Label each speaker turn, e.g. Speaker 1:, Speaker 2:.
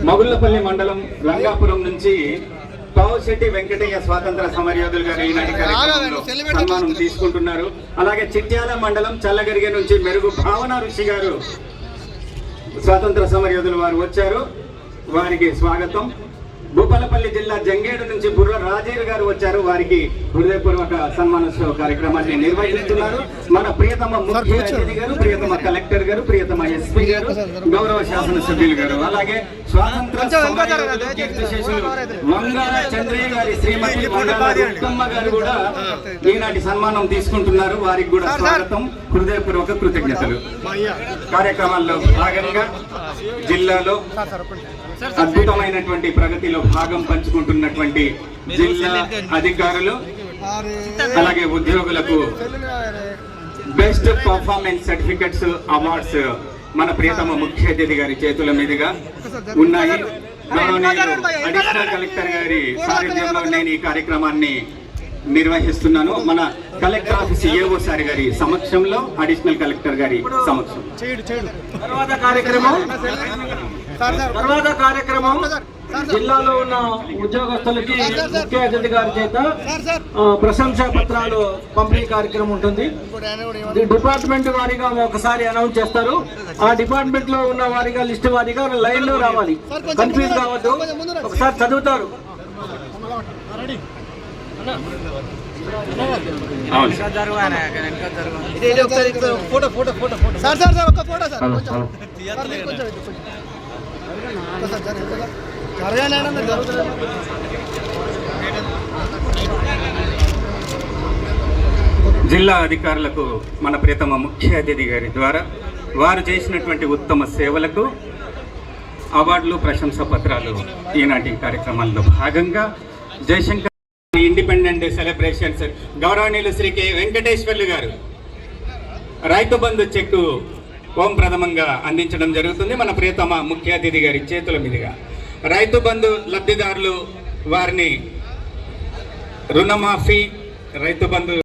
Speaker 1: మగుళ్ళపల్లి మండలం రంగాపురం నుంచి పావుశెట్టి వెంకటయ్య స్వాతంత్ర సమరయోధులు గారు ఈనాటి సన్మానం తీసుకుంటున్నారు. అలాగే చిట్యాల మండలం చల్లగరిగ నుంచి మెరుగు భావన ఋషి గారు స్వాతంత్ర సమరయోధులు వారు వచ్చారు. వారికి స్వాగతం. భూపాలపల్లి జిల్లా జంగేడు నుంచి బుర్ర రాజేరు గారు వచ్చారు. వారికి హృదయపూర్వక సన్మానోత్సవ కార్యక్రమాన్ని నిర్వహిస్తున్నారు. మన ప్రియతమ ముఖ్య అతిథి గారు ప్రియతమ కలెక్టర్ గారు ప్రియతమ ఎస్పీ గారు గౌరవ శాసనసభ్యులు గారు. అలాగే స్వాతంత్ర వంగాల చంద్రయ్య గారి శ్రీమతి గారు కూడా ఈనాటి సన్మానం తీసుకుంటున్నారు. వారికి కూడా స్వాగతం. హృదయపూర్వక కృతజ్ఞతలు. కార్యక్రమాల్లో భాగంగా జిల్లాలో అద్భుతమైనటువంటి ప్రగతిలో భాగం పంచుకుంటున్నటువంటి జిల్లా అధికారులు అలాగే ఉద్యోగులకు బెస్ట్ పర్ఫార్మెన్స్ సర్టిఫికెట్స్ అవార్డ్స్ మన ప్రియతమ ముఖ్య అతిథి గారి చేతుల మీదుగా ఉన్నాయి. అడిషనల్ కలెక్టర్ గారి సారథ్యంలో నేను ఈ కార్యక్రమాన్ని నిర్వహిస్తున్నాను. మన కలెక్టర్ ఆఫీస్ ఏఓ సార్ గారి సమక్షంలో అడిషనల్ కలెక్టర్ గారి సమక్షం.
Speaker 2: తర్వాత కార్యక్రమం. తర్వాత కార్యక్రమం. జిల్లాలో ఉన్న ఉద్యోగస్తులకి ముఖ్య అతిథి గారి చేత ప్రశంసా పత్రాలు పంపిణీ కార్యక్రమం ఉంటుంది. డిపార్ట్మెంట్ వారీగా ఒకసారి అనౌన్స్ చేస్తారు. ఆ డిపార్ట్మెంట్లో ఉన్న వారిగా లిస్ట్ వారీగా లైన్లో రావాలి కన్ఫ్యూజ్ కావద్దు. ఒకసారి చదువుతారు.
Speaker 3: Photo photo photo photo. Sir sir sir ఒక్క ఫోటో సార్. కొంచెం. సార్, మీరు కొంచెం ఇటు కొంచెం. ఒక్కసారి జరగండి, ఒక్కసారి. జరగాలి అయినా మీరు జరుగుతుంది.
Speaker 1: జిల్లా అధికారులకు మన ప్రియతమ ముఖ్య అతిథి గారి ద్వారా వారు చేసినటువంటి ఉత్తమ సేవలకు అవార్డులు ప్రశంసా పత్రాలు ఈనాటి కార్యక్రమాల్లో భాగంగా జయశంకర్ ఇండిపెండెంట్ సెలబ్రేషన్స్. గౌరవనీయులు శ్రీ కె వెంకటేశ్వర్లు గారు. రైతు బంధు చెక్కు ఓం ప్రథమంగా అందించడం జరుగుతుంది. మన ప్రియతమ ముఖ్య అతిథి గారి చేతుల మీదుగా. రైతు బంధు లబ్ధిదారులు వారిని రుణమాఫీ రైతు బంధు